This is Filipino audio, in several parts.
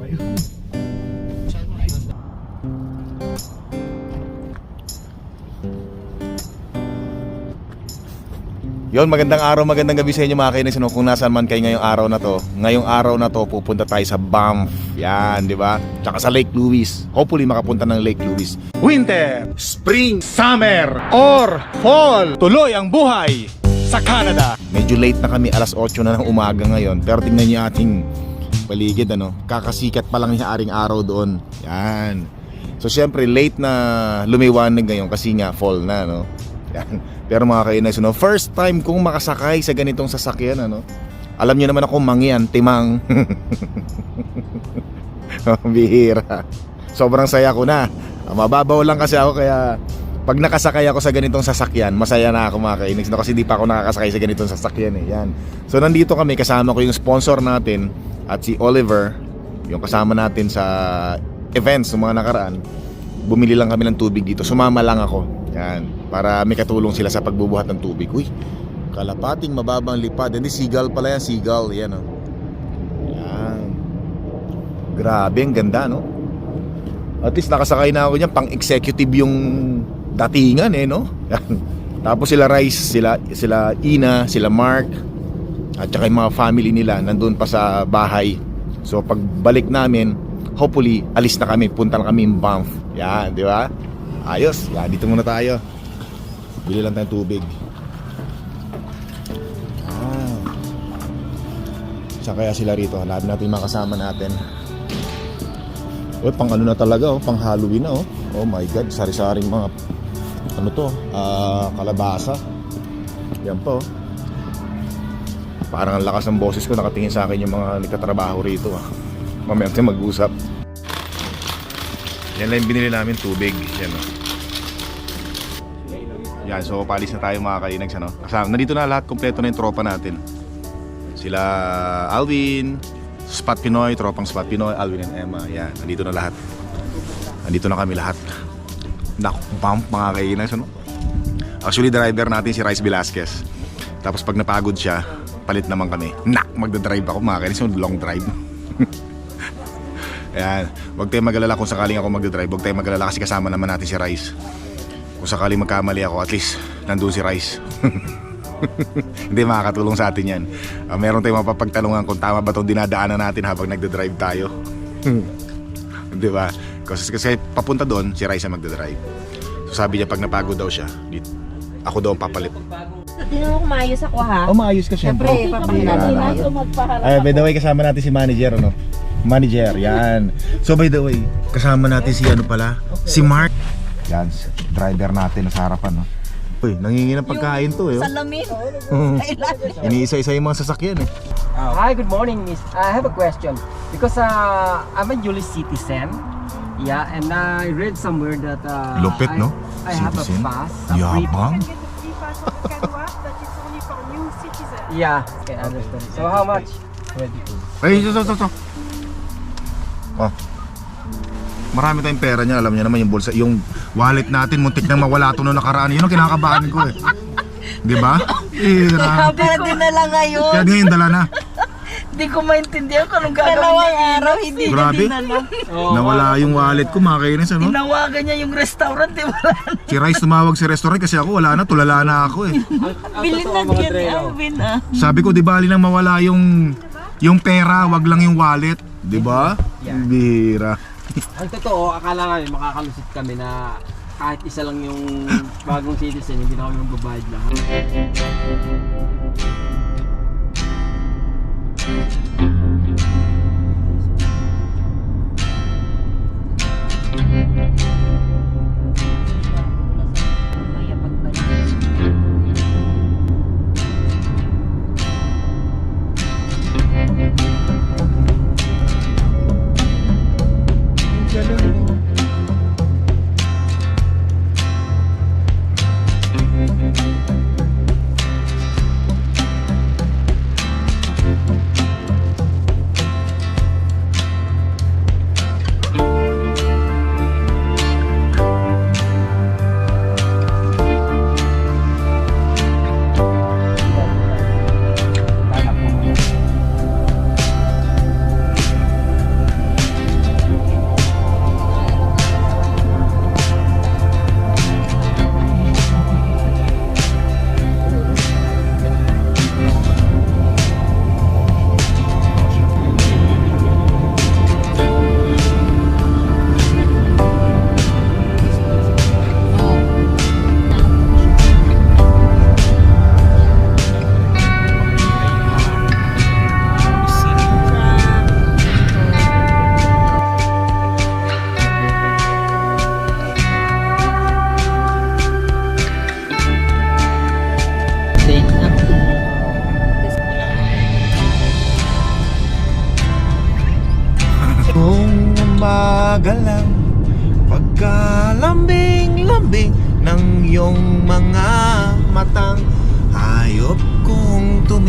kayo. Yon, magandang araw, magandang gabi sa inyo mga kainis. Ano, kung nasaan man kayo ngayong araw na to. Ngayong araw na to, pupunta tayo sa Banff. Yan, di ba? Tsaka sa Lake Louise. Hopefully makapunta ng Lake Louise. Winter, Spring, Summer, or Fall. Tuloy ang buhay sa Canada. Medyo late na kami, alas 8 na ng umaga ngayon. Pero tingnan niyo ating paligid, ano? Kakasikat pa lang yung aring araw doon. Yan. So syempre late na lumiwanag ngayon kasi nga fall na no. Yan. Pero mga kainis, no, first time kong makasakay sa ganitong sasakyan ano. Alam niyo naman ako mangyan, timang. Bihira. Sobrang saya ko na. Ah, Mababaw lang kasi ako kaya pag nakasakay ako sa ganitong sasakyan, masaya na ako mga kainis. No, kasi di pa ako nakakasakay sa ganitong sasakyan eh. Yan. So nandito kami kasama ko yung sponsor natin at si Oliver, yung kasama natin sa events ng mga nakaraan. Bumili lang kami ng tubig dito. Sumama lang ako. Yan. Para may katulong sila sa pagbubuhat ng tubig. Uy, kalapating mababang lipad. Hindi, seagull pala yan. Seagull. Yan oh. Yan. Grabe, ang ganda no? At least nakasakay na ako niyan. Pang-executive yung datingan eh no? Yan. Tapos sila Rice, sila, sila Ina, sila Mark, at saka yung mga family nila nandun pa sa bahay. So pagbalik namin, hopefully alis na kami, punta na kami in Banff. Yan, di ba? Ayos. Yan, dito muna tayo. Bili lang tayong tubig. Ah. Saan kaya sila rito? Hanapin natin yung mga kasama natin. Oh, pang ano na talaga, oh, pang Halloween na, oh. Oh my God, sari-saring mga ano to, ah, kalabasa. Yan po. oh. Parang ang lakas ng boses ko nakatingin sa akin yung mga nagtatrabaho rito ah. Mamaya tayo mag-usap. Yan lang yung binili namin tubig. Yan oh. Yan, so palis na tayo mga kainags ano. Kasama, nandito na lahat kompleto na yung tropa natin. Sila Alvin, Spot Pinoy, tropang Spot Pinoy, Alvin and Emma. Yan, nandito na lahat. Nandito na kami lahat. Naku, bump mga kainags ano. Actually, driver natin si Rice Velasquez. Tapos pag napagod siya, palit naman kami. Nak, magdadrive ako mga kainis, long drive. Ayan, huwag tayong mag-alala kung sakaling ako magdadrive. Huwag tayong mag-alala kasi kasama naman natin si Rice. Kung sakaling magkamali ako, at least nandun si Rice. Hindi makakatulong sa atin yan. Ah, meron tayong mapapagtanungan kung tama ba itong dinadaanan natin habang nagdadrive tayo. Di ba? Kasi, kasi papunta doon, si Rice ang magdadrive. So sabi niya pag napagod daw siya, ako daw ang papalit. Hindi mo kumayos ako ha. Oh, maayos ka syempre. Siyempre, papakilala tayo. Ay, by the way, kasama natin si manager, ano? Manager, yan. So, by the way, kasama natin si ano pala? Si Mark. Yan, driver natin sa harapan, no? Uy, nangingi ng pagkain to, eh. oh. Salamin. Iniisa-isa yung mga sasakyan, eh. Hi, good morning, Miss. I have a question because uh, I'm a Julis citizen. Yeah, and I read somewhere that uh, Lupit, I, no? I have a Citizen? pass. A free Yabang. For new citizens. Yeah, I understand. So how much? 22. Ay, ito, ito, ito. Oh. Marami tayong pera niya, alam niya naman yung bulsa, yung wallet natin, muntik nang mawala ito noong nakaraan. Yun ang kinakabahan ko eh. Di ba? Ira. Para din na lang ngayon. Kaya ngayon dala na. Hindi ko maintindihan kung anong gagawin Dalawang niya. araw, hindi na Grabe. din alam. Oh, Nawala yung wallet ko, mga kainis, ano? Tinawagan niya yung restaurant, di ba? Si Rice tumawag sa restaurant kasi ako wala na, tulala na ako eh. Bilhin na yan ni Alvin ah. Sabi ko, di bali nang mawala yung yung pera, wag lang yung wallet. Di ba? Yeah. Bira. Ang totoo, akala namin makakalusot kami na kahit isa lang yung bagong citizen, hindi na kami magbabayad lahat. Kaya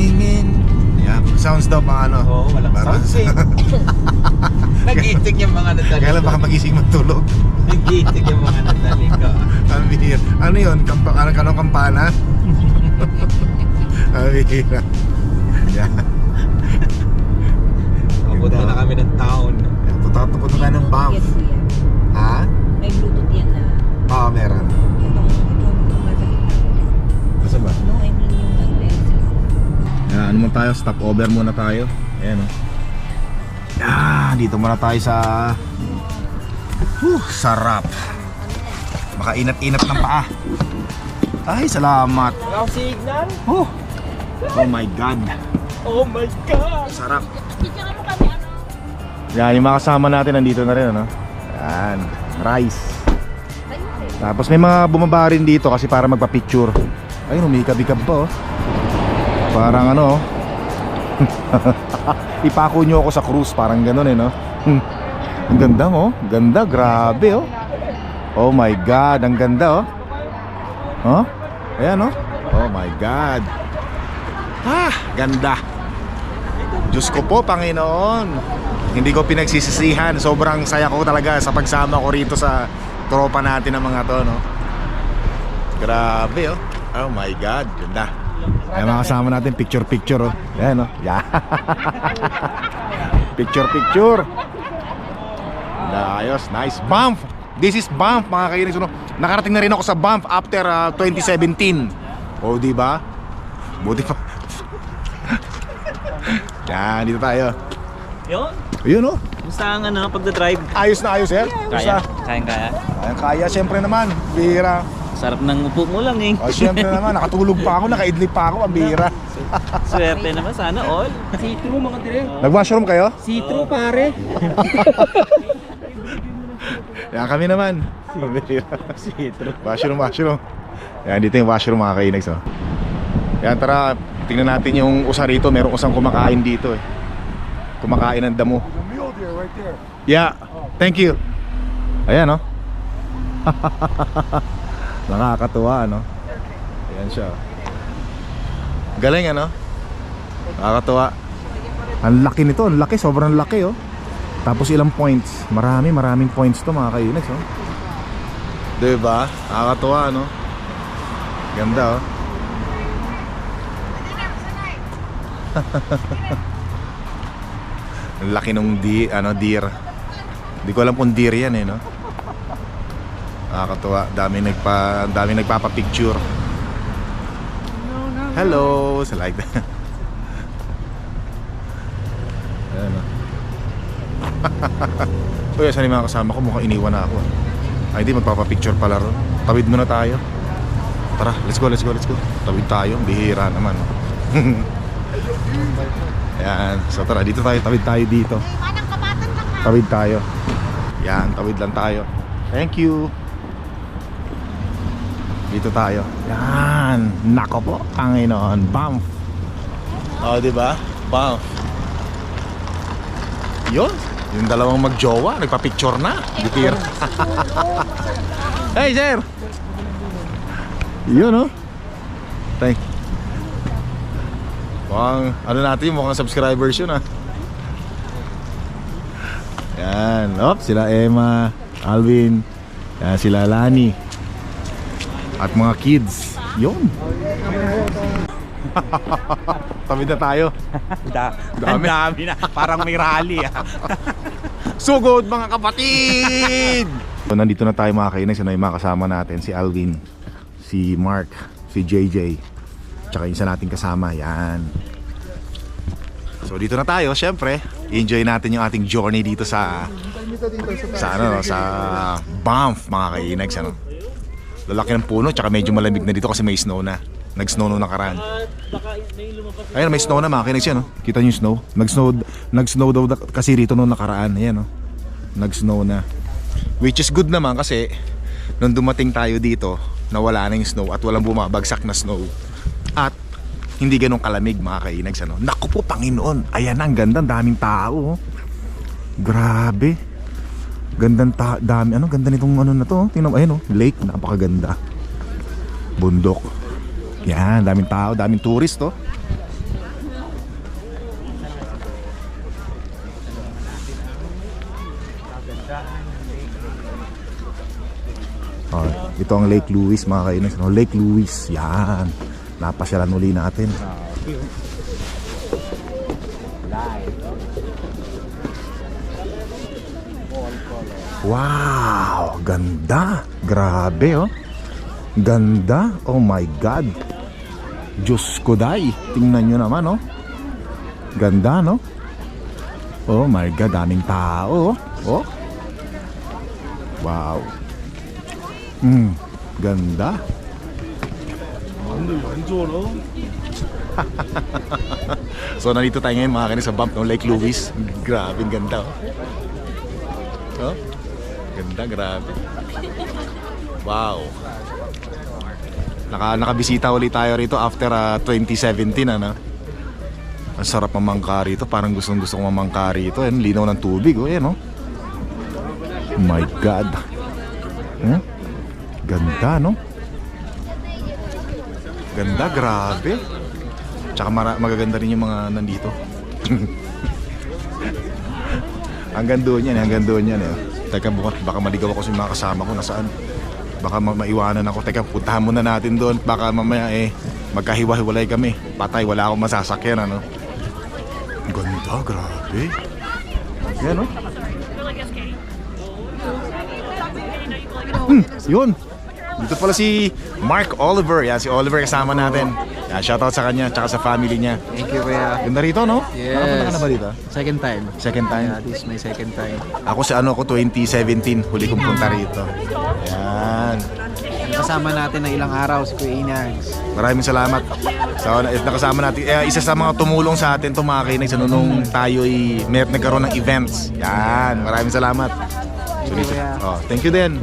tumingin yeah, Sounds daw pa ano Oo, walang Parang- sounds eh. Nag-iitig yung mga natalikod. Kaya lang baka magising matulog Nag-iitig yung mga natalikod. Ang bihira. Ano yun? Kampa, ano, kanong kampana? Ang bihira. Yan. Papunta na kami ng town. Tutapos na tayo ng Banff. Ha? May Bluetooth yan na. Oo, meron. Yan, ano muna tayo? Stop over muna tayo. Ayan o. Yan, dito muna tayo sa... Huh, sarap. Makainat-inat ng paa. Ay, salamat. Wala signal? Oh, oh my God. Oh my God! Sarap. Yan, yung mga kasama natin nandito na rin, ano? Yan, rice. Tapos may mga bumaba rin dito kasi para magpa-picture. Ayun, umikab-ikab pa, oh. Parang ano, oh. Ipako nyo ako sa cruise, parang ganun eh, no? ang ganda mo, ganda, grabe, oh. Oh my God, ang ganda, oh. Oh, ayan, oh. Oh my God. Ah, ganda. Diyos ko po, Panginoon. Hindi ko pinagsisisihan. Sobrang saya ko talaga sa pagsama ko rito sa tropa natin ng mga to, no? Grabe, oh. Oh my God, ganda. Ay, mga kasama natin, picture-picture, oh. Yan, oh. Yeah. Picture-picture. Ayos, nice. Banff! This is Banff, mga kainis. No? Nakarating na rin ako sa Banff after ah, 2017. O, di ba? Buti pa. Yan, dito tayo. Yun. Ayun, oh. Basta ang ano, pagdadrive. Ayos na ayos, sir. Kaya. Basta, Kayang kaya. Kaya, kaya, syempre naman. Bihira. Sarap ng upo mo lang eh. O, syempre naman. Nakatulog pa ako, nakaidlip pa ako. Ang bihira. Swerte naman sana all. See-through mga dire. Nag-washroom kayo? See-through pare. Yan kami naman. Bihira. Washroom, washroom. Yan, dito yung washroom mga kainags. Oh. Yan, tara. Tingnan natin yung usa rito. Merong usang kumakain dito eh. Kumakain ng damo. Yeah, thank you. Ayan, oh. Nakakatuwa, no? Ayan siya. Galing, ano? Nakakatuwa. Ang laki nito, ang laki, sobrang laki, oh. Tapos ilang points? Marami, maraming points to mga kainex, oh. Diba? Nakakatuwa, no? Ganda, oh. Ang laki nung di, ano, deer. Hindi ko alam kung deer yan eh, no? Nakakatuwa. Dami nagpa, dami nagpapa-picture. Hello! So like that. Ayan, no? Uy, saan yung mga kasama ko? Mukhang iniwan na ako. ah. Ay, hindi. Magpapapicture pala ron. Tawid muna tayo. Tara, let's go, let's go, let's go. Tawid tayo. Bihira naman. Ayan. So tara, dito tayo. Tawid tayo dito. Tawid tayo. Yan, tawid lang tayo. Thank you. Dito tayo. Yan. Nako po, Panginoon. Banff. Oh, di ba? Banff. Yun. Yung dalawang magjowa, nagpa-picture na. Bitir. hey, sir! Yun, oh. Thank Mukhang, ano natin, mukhang subscribers yun, ah. Yan. Op, sila Emma, Alvin, yan, sila Lani. At mga kids. Yun. Tawid na tayo. Da, Dami. dami na. Parang may rally ah. Sugod mga kapatid! so, nandito na tayo mga kainis. Ano yung mga kasama natin? Si Alvin, si Mark, si JJ, tsaka yung isa nating kasama. Yan. So dito na tayo, syempre. Enjoy natin yung ating journey dito sa sa ano, sa Banff mga kainags ano. Lalaki ng puno, tsaka medyo malamig na dito kasi may snow na. Nag-snow nung nakaraan. Ayun, may snow na mga kinags yan, no? Kita niyo yung snow? Nag-snow, nag-snow daw da- kasi rito nung nakaraan. Ayan, no? Nag-snow na. Which is good naman kasi nung dumating tayo dito, nawala na yung snow at walang bumabagsak na snow. At hindi ganun kalamig mga kainags, ano? Naku po, Panginoon! Ayan ang ganda, daming tao. oh. Grabe. Gandang ta dami ano, ganda nitong ano na to. oh. Tingnan mo, ayun oh, lake, napakaganda. Bundok. Yan, daming tao, daming tourist oh. Oh, ito ang Lake Louise mga kainis. No? Lake Louise, yan. Napasyalan uli natin. Wow, ganda. Grabe oh. Ganda. Oh my God. Diyos ko day. Tingnan nyo naman oh. Ganda no? Oh my God, daming tao oh. Oh. Wow. Hmm, ganda. so nandito tayo ngayon mga kanis sa bump ng Lake Louise. Grabe, ganda oh. Oh, ganda, grabe. Wow. Naka, nakabisita ulit tayo rito after ah, 2017 ano. Ang sarap mamangka rito. Parang gustong gusto kong mamangka rito. Ayan, linaw ng tubig. Oh, ayan, oh. My God. Hmm? Ganda, no? Ganda, grabe. Tsaka magaganda rin yung mga nandito. hanggang doon yan, hanggang doon yan. Eh. Teka, bukas, baka maligaw ako sa mga kasama ko. Nasaan? Baka ma- maiwanan ako. Teka, puntahan muna natin doon. Baka mamaya eh, magkahiwa-hiwalay kami. Patay, wala akong masasakyan, ano? Ganda, grabe. Yan, no? Hmm, yun. Dito pala si Mark Oliver. Yan, si Oliver kasama natin. Yan, shoutout sa kanya, tsaka sa family niya. Thank you, Kuya. Ganda rito, no? Yes. Nakapunta ka na ba dito? Second time. Second time? Yeah, this is my second time. Ako sa ano ko 2017, huli kong punta rito. Yan. Kasama natin ng ilang araw si Kuya Inags. Maraming salamat. Sa so, nakasama natin. Eh, isa sa mga tumulong sa atin to mga kinig sa nung tayo ay may nagkaroon ng events. Yan. Maraming salamat. So, dito, Kuya. oh, thank you din.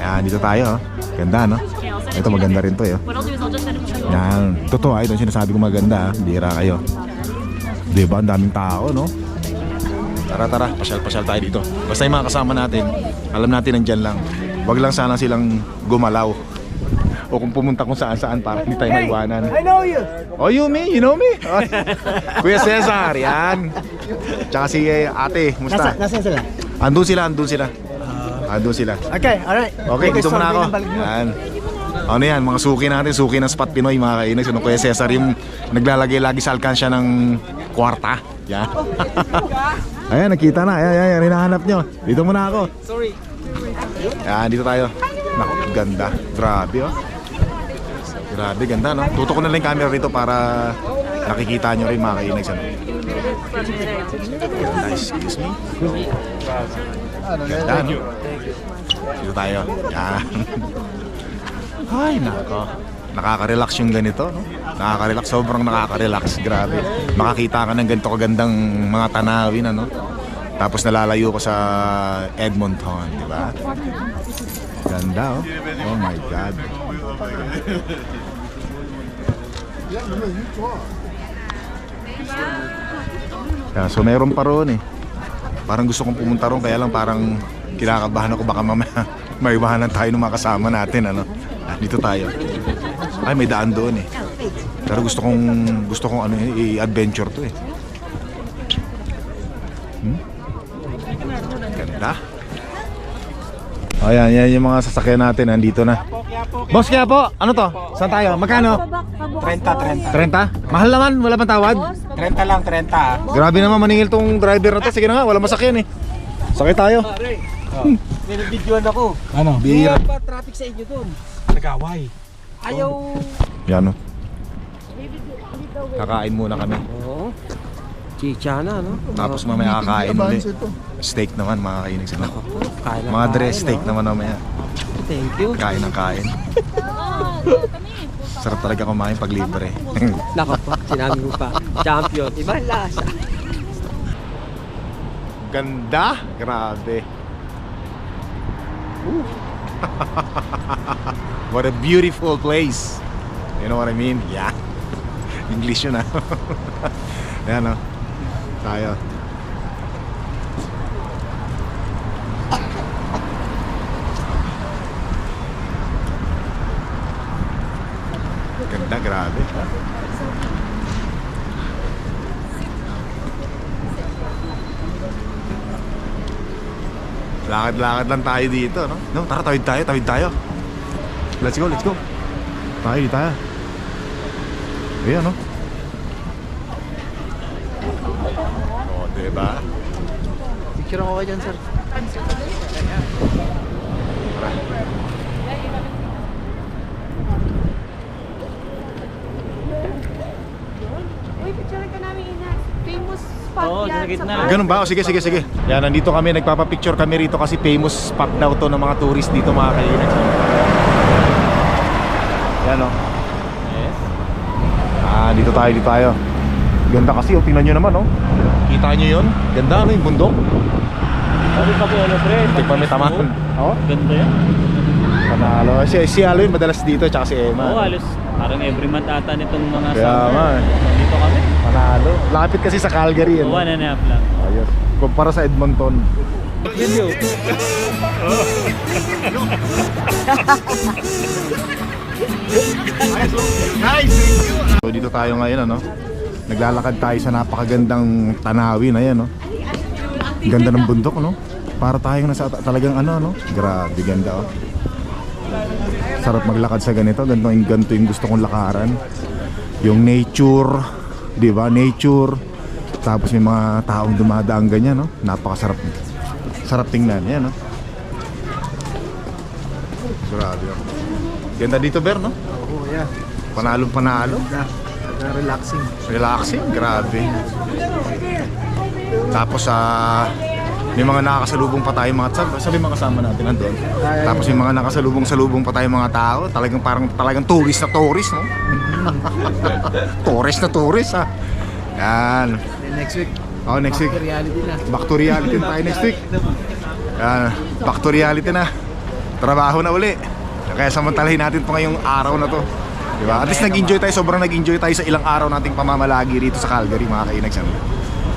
Yan, dito tayo. Oh. Ganda, no? Ito maganda rin to, eh. Yan. Totoo, ay, ito yung sinasabi ko maganda. ah. Bira kayo. Di ba? Ang daming tao, no? Tara, tara. Pasyal-pasyal tayo dito. Basta yung mga kasama natin, alam natin nandyan lang. Huwag lang sana silang gumalaw. O kung pumunta kung saan-saan para hindi tayo maiwanan. I know you! Oh, you me? You know me? Oh. Kuya Cesar, yan. Tsaka si eh, ate, musta? Nasaan sila? Andun sila, andun sila. Andun sila. Okay, alright. Okay, dito muna ako. Yan. Ano yan, mga suki natin, suki ng Spot Pinoy, mga kainis. Ano Kuya Cesar yung naglalagay lagi sa alkansya ng kwarta. Yan. Ayan, nakita na. Ayan, ayan, ayan, hinahanap nyo. Dito muna ako. Sorry. Yan, dito tayo. Naku, ganda. Grabe, oh. Grabe, ganda, no? Tutok ko na lang yung camera rito para nakikita nyo rin mga kainis. Ano? Ganda, excuse me. Ganda, no? Dito tayo. Yan. Ay, nako. Nakaka-relax yung ganito, no? Nakaka-relax, sobrang nakaka-relax. Grabe. Makakita ka ng ganito kagandang mga tanawin, ano? Tapos nalalayo ko sa Edmonton, di ba? Ganda, oh. Oh my God. Yeah, so meron pa roon eh. Parang gusto kong pumunta roon kaya lang parang kinakabahan ako baka mamaya maiwanan tayo ng mga kasama natin ano. Ah, dito tayo. Ay may daan doon eh. Pero gusto kong gusto kong ano eh, i-adventure to eh. Hmm? Ganda. Ayan, yan yung mga sasakyan natin nandito na. Boss kaya po, ano to? Saan tayo? Magkano? 30, 30? Mahal naman, wala pang tawad? 30. 30 lang, 30 ah. Grabe naman maningil tong driver na to. Sige na nga, wala masakyan eh. Sakay tayo. Binibidyoan ako. Ano? Bira. pa traffic sa inyo doon? Nagaway. Ayaw. Yan o. Kakain muna kami. Oo. Chicha na, no? Tapos mamaya kakain ulit. Steak naman mga kainig sila. Mga dress steak naman mamaya. Thank you. Kain ng kain. Sarap talaga kumain pag libre. Nako po, sinabi mo pa. Champion. Iba ang lasa. Ganda! Grabe. What a beautiful place. You know what I mean? Yeah. English yun ah. Ayan o. Tayo. Lakad-lakad lang tayo dito, no? No, tara, tawid tayo, tawid tayo. Let's go, let's go. Tayo, tayo. Ayan, no? Oh, diba? Picture ako kayo dyan, sir. Uy, picture ka. Famous spot Oo, yan sa gitna. park. Ganun ba? O, sige, sige, sige. Yan, nandito kami, nagpapapicture kami rito kasi famous spot daw to ng mga tourist dito mga kainan. Yan, no? Yes. Ah, dito tayo, dito tayo. Ganda kasi, oh, tingnan nyo naman, oh. Kita nyo yun? Ganda, ano yung bundok? Sabi pa po, ano, pre? Hindi pa may tamaan. Oo, Ganda yan. panalo. Si, si Alo yun, madalas dito, tsaka si Emma. Oo, halos parang every month ata nitong mga Kaya nga, eh. Dito kami. Panalo. Lapit kasi sa Calgary, ano? one and a half lang. Ayos. Kumpara sa Edmonton. Video. So dito tayo ngayon ano. Naglalakad tayo sa napakagandang tanawin ayan no. Ganda ng bundok no. Para tayong nasa ta- talagang ano no. Grabe ganda oh. Sarap maglakad sa ganito. Ganito yung ganito yung gusto kong lakaran. Yung nature, 'di ba? Nature. Tapos may mga taong dumadaan ganyan no. Napakasarap. Sarap tingnan, yan no. Grabe. oh. Ganda dito, Ber, no? Oo, yeah. Panalong panalo. Ganda. Relaxing. Relaxing, grabe. Tapos sa may mga nakakasalubong pa tayo mga sabi, sabi mga kasama natin nandun. Tapos may mga nakasalubong-salubong pa tayo mga tao. Talagang parang talagang tourist na tourist, no? tourist na tourist, ha? Yan. Then next week, Oh, next week. back to reality na. Back to reality na tayo next week. Yan. Back to reality na. Trabaho na uli. Kaya samantalahin natin pa ngayong araw na to. Di ba? At least nag-enjoy tayo, sobrang nag-enjoy tayo sa ilang araw nating pamamalagi rito sa Calgary, mga kainags.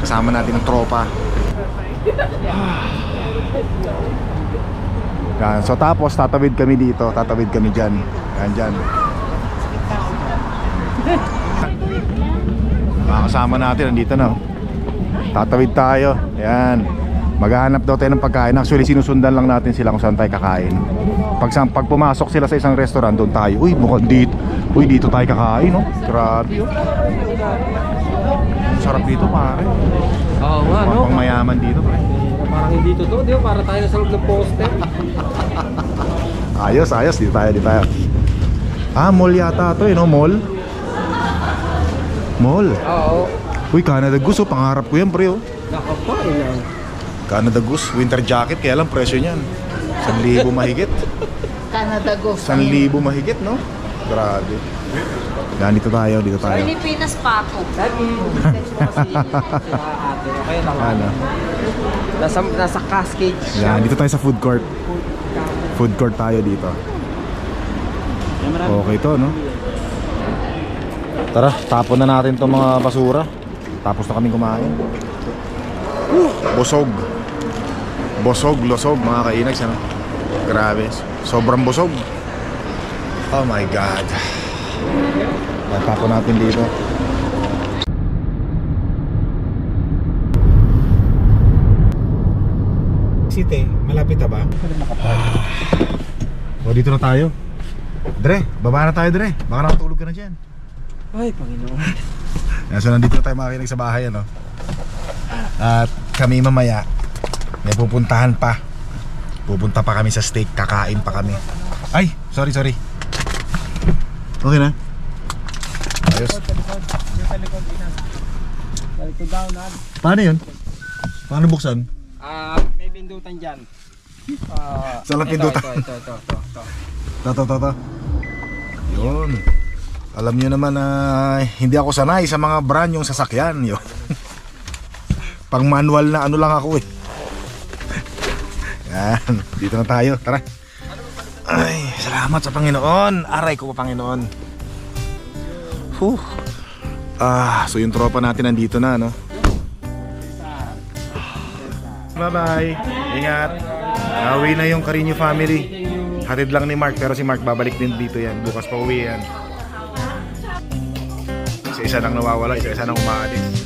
Kasama natin ang tropa. Yan. So tapos tatawid kami dito, tatawid kami dyan. Yan dyan. Mga kasama natin, nandito na. oh. Tatawid tayo. Yan. Maghahanap daw tayo ng pagkain. Actually, sinusundan lang natin sila kung saan tayo kakain. Pag, sa- pag pumasok sila sa isang restaurant, doon tayo. Uy, mukhang dito. Uy, dito tayo kakain, no? Grabe, oh. Sarap dito, pare. Oo nga, no? Mukhang mayaman dito, pare. Parang hindi totoo, di ba? Para tayo nasa loob ng poster. Ayos, ayos. Dito tayo, dito tayo. Ah, mall yata to, eh, no? Mall? Mall. Oo. Uy, Canada Goose, oh. Pangarap ko yan, pre, oh. Nakapain lang. Canada Goose, winter jacket, kaya lang presyo niyan. 1,000 mahigit. Canada Goose. 1,000 mahigit, no? Grabe. Yan, dito tayo, dito tayo. Pilipinas pa ako. Ano? Nasa, nasa cascade. Yan, dito tayo sa food court. Food court tayo dito. Okay to, no? Tara, tapon na natin itong mga basura. Tapos na kaming kumain. Uh, busog. Busog, losog, mga kainags, ano? Grabe. Sobrang busog. Oh my God. Tapon natin dito. City, malapit na ba? O, dito na tayo. Dre, baba na tayo, Dre. Baka nakatulog ka na dyan. Ay, Panginoon. Yan, so nandito na tayo makikinig sa bahay ano. At kami mamaya may pupuntahan pa. Pupunta pa kami sa steak, kakain pa kami. Ay, sorry, sorry. Okay na. Ayos. Paano yun? Paano buksan? Ah, may pindutan dyan. Ah, Saan ang ito, pindutan? Ito, ito, ito, ito, ito. Tato, tato. Yun. Alam nyo naman na hindi ako sanay sa mga brand yung sasakyan. Yun. Pang manual na ano lang ako eh. Yan. Dito na tayo. Tara. Ay, salamat sa Panginoon. Aray ko pa Panginoon. Whew. Ah, so yung tropa natin nandito na, no? Bye-bye. Ingat. Nauwi na yung Carino family. Hatid lang ni Mark pero si Mark babalik din dito yan. Bukas pa uwi yan. Isa-isa nang nawawala, isa-isa nang umaalis.